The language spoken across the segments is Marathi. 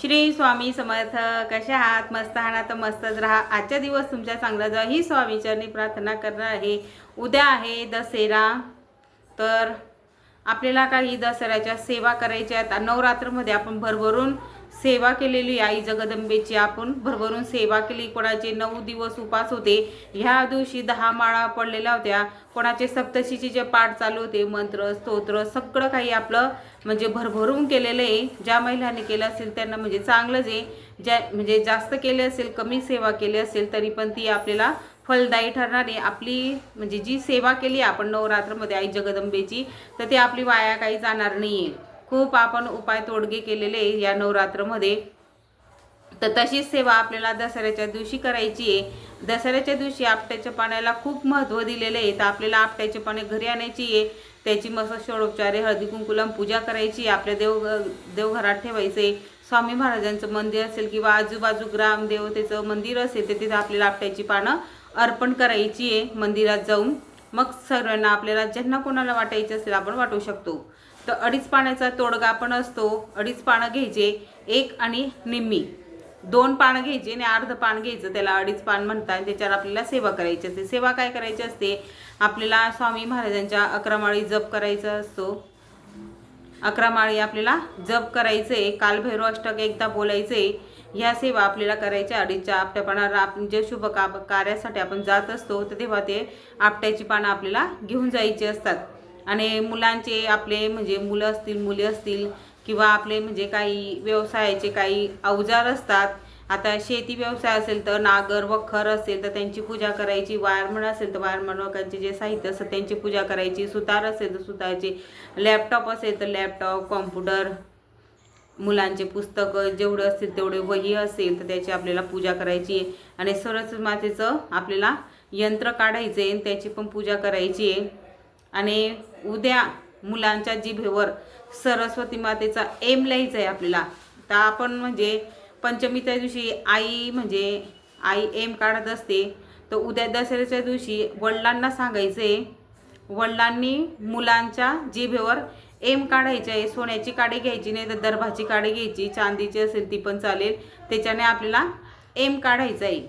श्री स्वामी समर्थ कशा आहात? मस्त आहात? तर मस्तच राहा. आजचा दिवस तुमच्या चांगला जा ही स्वामीचरणी प्रार्थना करणार आहे. उद्या आहे दसेरा. तर आपल्याला काही दसऱ्याच्या सेवा करायच्या आहेत. नवरात्रमध्ये आपण भरभरून सेवा केलेली आई जगदंबेची आपण भरभरून सेवा केली. कोणाचे नऊ दिवस उपास होते. ह्या दिवशी दहा माळा पडलेल्या होत्या. कोणाचे सप्तशीचे जे पाठ चालू होते मंत्र स्तोत्र सगळं काही आपलं म्हणजे भरभरून केलेलं आहे. ज्या महिलांनी केलं असेल त्यांना म्हणजे चांगलंच आहे. ज्या म्हणजे जास्त केले असेल कमी सेवा केली असेल तरी पण ती आपल्याला फलदायी ठरणारी आपली म्हणजे जी सेवा केली आपण नवरात्रमध्ये आई जगदंबेची तर ती आपली वाया काही जाणार नाही आहे खूप आपण उपाय तोडगे केलेले आहे या नवरात्रमध्ये. तर तशीच सेवा आपल्याला दसऱ्याच्या दिवशी करायची आहे. दसऱ्याच्या दिवशी आपट्याच्या पाण्याला खूप महत्त्व दिलेलं आहे. तर आपल्याला आपट्याचे पाणी घरी आणायची आहे. त्याची मस्त षोडोपचारे हळदी कुंकुलाम पूजा करायची आपल्या देव देवघरात ठेवायचे स्वामी महाराजांचं मंदिर असेल किंवा आजूबाजू ग्रामदेवतेचं मंदिर असेल तर तिथं आपल्याला आपट्याची पानं अर्पण करायची आहे. मंदिरात जाऊन मग सर्वांना आपल्याला ज्यांना कोणाला वाटायचं असेल आपण वाटू शकतो. तर अडीच पाण्याचा तोडगा पण असतो. अडीच पानं घ्यायचे एक आणि निम्मी. दोन पानं घ्यायचे आणि अर्ध पान घ्यायचं. त्याला अडीच पान म्हणतात त्याच्यावर आपल्याला सेवा करायची असते. सेवा काय करायची असते? आपल्याला स्वामी महाराजांच्या अकरा माळी जप करायचा असतो. अकरा माळी आपल्याला जप करायचं आहे कालभैरव अष्टक एकदा बोलायचं. आहे ह्या सेवा आपल्याला करायच्या. अडीचच्या आपट्यापणावर आपण जे म्हणजे शुभ का कार्यासाठी आपण जात असतो. तर तेव्हा ते आपट्याची पानं आपल्याला घेऊन जायची असतात. आणि मुलांचे आपले म्हणजे मुलं असतील मुली असतील किंवा आपले म्हणजे काही व्यवसायाचे काही अवजार असतात. आता शेती व्यवसाय असेल तर नागर वखर असेल तर त्यांची पूजा करायची वायरमन असेल तर वायरमन जे साहित्य असतं त्यांची पूजा करायची सुतार असेल तर सुतारची लॅपटॉप असेल तर लॅपटॉप कॉम्प्युटर मुलांचे पुस्तकं जेवढं असतील तेवढे वही असेल तर त्याची आपल्याला पूजा करायची. आहे आणि सरस्वती मातेचं आपल्याला यंत्र काढायचं आहे त्याची पण पूजा करायची. आहे आणि उद्या मुलांच्या जिभेवर सरस्वती मातेचा एम लिहायचा आहे आपल्याला. तर आपण म्हणजे पंचमीच्या दिवशी आई म्हणजे आई एम काढत असते. तर उद्या दसऱ्याच्या दिवशी वडिलांना सांगायचं आहे वडिलांनी मुलांच्या जिभेवर एम काढायचे आहे सोन्याची काडी घ्यायची नाही तर दर्भाची काडी घ्यायची चांदीची असेल ती पण चालेल. त्याच्याने आपल्याला एम काढायचं आहे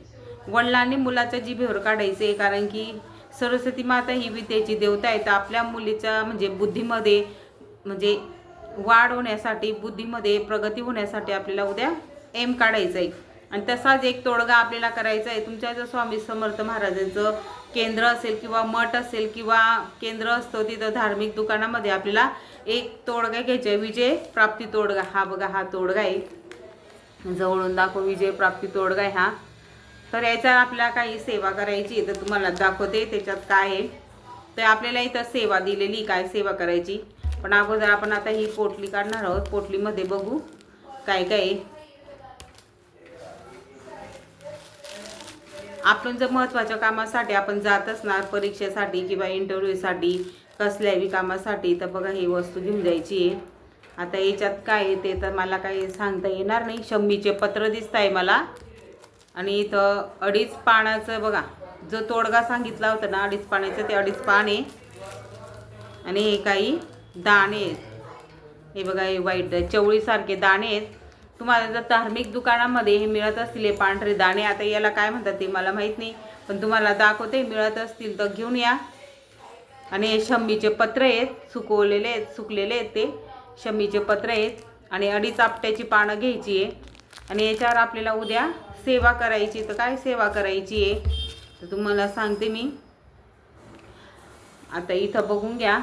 वडिलांनी मुलाच्या जिभेवर काढायचं आहे कारण की सरस्वती माता ही विद्येची देवता आहे तर आपल्या मुलीच्या म्हणजे बुद्धीमध्ये म्हणजे वाढ होण्यासाठी बुद्धीमध्ये प्रगती होण्यासाठी आपल्याला उद्या एम काढायचं आहे. आणि तसाच एक तोडगा आपल्याला करायचा आहे. तुमच्या जर स्वामी समर्थ महाराजांचं केंद्र असेल किंवा मठ असेल किंवा केंद्र असतं तिथं धार्मिक दुकानामध्ये आपल्याला एक तोडगा घ्यायचा आहे. विजय प्राप्ती तोडगा. हा बघा हा तोडगा आहे. जवळून दाखव विजय प्राप्ती तोडगा आहे हा. तर याच्यावर आपल्या काही सेवा करायची आहे, तर तुम्हाला दाखवते त्याच्यात काय आहे. तर आपल्याला इथं सेवा दिलेली काय सेवा करायची. पण अगोदर आपण आता ही पोटली काढणार आहोत. पोटलीमध्ये बघू काय काय आपण जर महत्त्वाच्या कामासाठी आपण जात असणार परीक्षेसाठी किंवा इंटरव्ह्यूसाठी कसल्याही कामासाठी तर बघा ही वस्तू घेऊन जायची आहे. आता याच्यात काय आहे ते तर मला काही सांगता येणार नाही. शम्मीचे पत्र दिसत आहे मला. आणि इथं अडीच पानाचं बघा जो तोडगा सांगितला होता ना अडीच पाण्याचं ते अडीच पान आहे. आणि हे काही दाणे आहेत. हे बघा हे वाईट चवळीसारखे दाणे आहेत. तुम्हाला जर धार्मिक दुकानामध्ये हे मिळत असतील हे पांढरे दाणे आता याला काय म्हणतात ते मला माहीत नाही पण तुम्हाला दाखवते मिळत असतील तर घेऊन या. आणि हे शंभीचे पत्र आहेत सुकवलेले आहेत सुकलेले आहेत ते. शम्मीचे पत्र आहेत. आणि अडीच आपट्याची पानं घ्यायची आहे. आणि याच्यावर आपल्याला उद्या सेवा करायची तर काय सेवा करायची आहे? तर तुम्हाला सांगते मी. आता इथं बघून घ्या.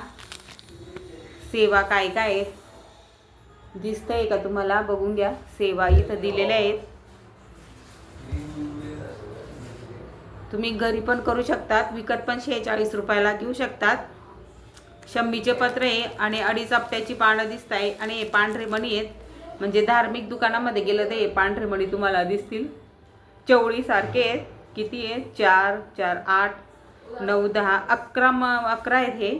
सेवा काय काय आहे? दिसतंय का तुम्हाला? बघून घ्या. सेवा इथं दिलेल्या आहेत. तुम्ही घरी पण करू शकतात. विकत पण शेहेचाळीस रुपयाला घेऊ शकतात. शंभीचे पत्र आहे आणि अडीच आपट्याची पानं दिसत आहे आणि हे पांढरे मणी आहेत. म्हणजे धार्मिक दुकानामध्ये गेलं तर हे पांढरे मणी तुम्हाला दिसतील. चवळीसारखे आहेत. किती आहेत? चार चार आठ नऊ दहा अकरा म अकरा आहेत हे.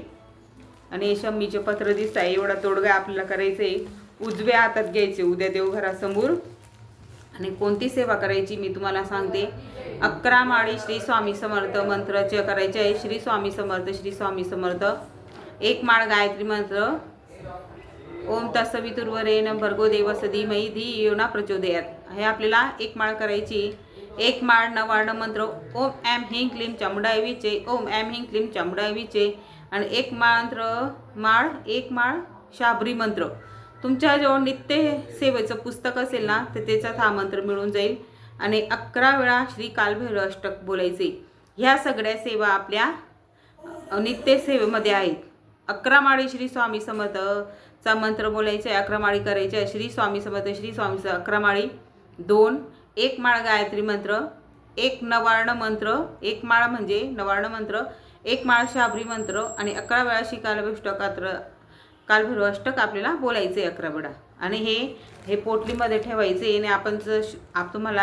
आणि हे शम्मीचे पत्र दिसत आहे एवढा तोडगा आपल्याला करायचं आहे. उजव्या हातात घ्यायचे. उद्या देवघरासमोर. आणि कोणती सेवा करायची मी तुम्हाला सांगते. अकरा माळी श्री स्वामी समर्थ मंत्राचे करायचे आहे. श्री स्वामी समर्थ श्री स्वामी समर्थ. एक माळ गायत्री मंत्र. ओम तत्सवितुर्वरेण भर्गो देवस मयी धी योना प्रचोदयात. हे आपल्याला एक माळ करायची एक माळ नवार्ण मंत्र ओम ॲम हिंग क्लीम चामुंडाय ओम ॲम हिंग क्लीम चामुंडाय आणि एक मंत्र माळ एक माळ शाबरी मंत्र. तुमच्याजवळ नित्य सेवेचं पुस्तक असेल ना तर त्याचा हा मंत्र मिळून जाईल. आणि अकरा वेळा श्री कालभैरव अष्टक बोलायचे. ह्या सगळ्या सेवा आपल्या नित्य सेवेमध्ये आहेत. अकरा माळी श्री स्वामी समर्थचा मंत्र बोलायचे अकरा माळी करायचे श्री स्वामी समर्थ श्री स्वामी अकरा माळी दोन. एक माळ गायत्री मंत्र एक नवार्ण मंत्र एक माळ म्हणजे नवार्ण मंत्र एक माळ शाबरी मंत्र आणि अकरा वेळा श्री कालभिष्टकात्र कालभैरव अष्टक आपल्याला बोलायचं आहे अकरा वेळा. आणि हे हे पोटलीमध्ये ठेवायचे आणि आपण जर श- आप तुम्हाला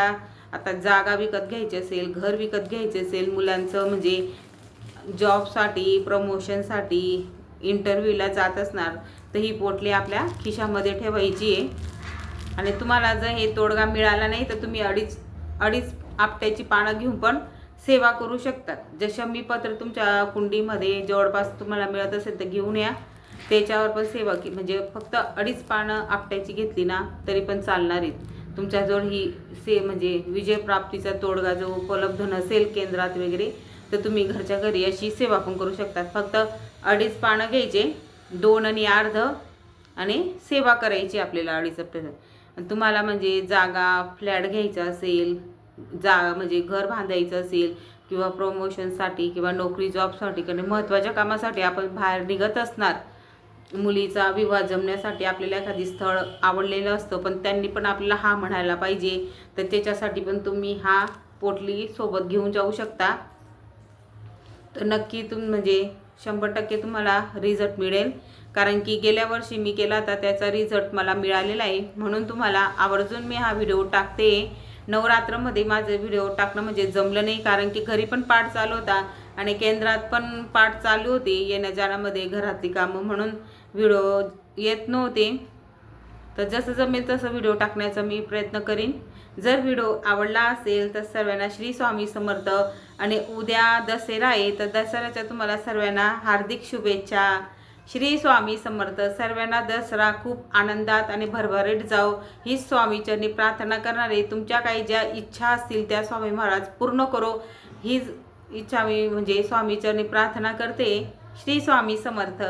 आता जागा विकत घ्यायची असेल घर विकत घ्यायचे असेल मुलांचं म्हणजे जॉबसाठी प्रमोशनसाठी इंटरव्ह्यूला जात असणार तर ही पोटली आपल्या खिशामध्ये ठेवायची आहे. आणि तुम्हाला जर हे तोडगा मिळाला नाही तर तुम्ही अडीच अडीच आपट्याची पानं घेऊन पण सेवा करू शकतात. जसं मी पत्र तुमच्या कुंडीमध्ये जवळपास तुम्हाला मिळत असेल तर घेऊन या. त्याच्यावर पण सेवा की म्हणजे फक्त अडीच पानं आपट्याची घेतली ना तरी पण चालणार आहेत. तुमच्याजवळ ही से म्हणजे विजयप्राप्तीचा तोडगा जो उपलब्ध नसेल केंद्रात वगैरे तर तुम्ही घरच्या घरी अशी सेवा पण करू शकतात. फक्त अडीच पानं घ्यायचे दोन आणि अर्ध आणि सेवा करायची आपल्याला अडीच हप्त्याचं तुम्हाला म्हणजे जागा फ्लॅट घ्यायचा असेल जा म्हणजे घर बांधायचं असेल किंवा प्रमोशनसाठी किंवा नोकरी जॉबसाठी किंवा महत्त्वाच्या कामासाठी आपण बाहेर निघत असणार. मुलीचा विवाह जमण्यासाठी आपल्याला एखादी स्थळ आवडलेलं असतं पण त्यांनी पण आपल्याला हा म्हणायला पाहिजे. तर त्याच्यासाठी पण तुम्ही हा पोटली सोबत घेऊन जाऊ शकता. तर नक्की तुम म्हणजे शंभर टक्के तुम्हाला रिझल्ट मिळेल. कारण की गेल्या वर्षी मी केला होता त्याचा रिझल्ट मला मिळालेला आहे. म्हणून तुम्हाला आवर्जून मी हा व्हिडिओ टाकते. नवरात्रमध्ये माझं व्हिडिओ टाकणं म्हणजे जमलं नाही कारण की घरी पण पाठ चालू होता आणि केंद्रात पण पाठ चालू होते येण्या जाण्यामध्ये घरातली कामं म्हणून व्हिडिओ येत नव्हते. तर जसं जमेल तसं व्हिडिओ टाकण्याचा मी प्रयत्न करीन. जर व्हिडिओ आवडला असेल तर सर्वांना श्री स्वामी समर्थ आणि उद्या दसरा आहे तर दसऱ्याच्या तुम्हाला सर्वांना हार्दिक शुभेच्छा. श्री स्वामी समर्थ सर्वांना दसरा खूप आनंदात आणि भरभरीत जाओ ही स्वामीचरणी प्रार्थना करणारे तुमच्या काही ज्या इच्छा असतील त्या स्वामी महाराज पूर्ण करो. हीच इच्छा मी म्हणजे स्वामीचरणी प्रार्थना करते. श्री स्वामी समर्थ.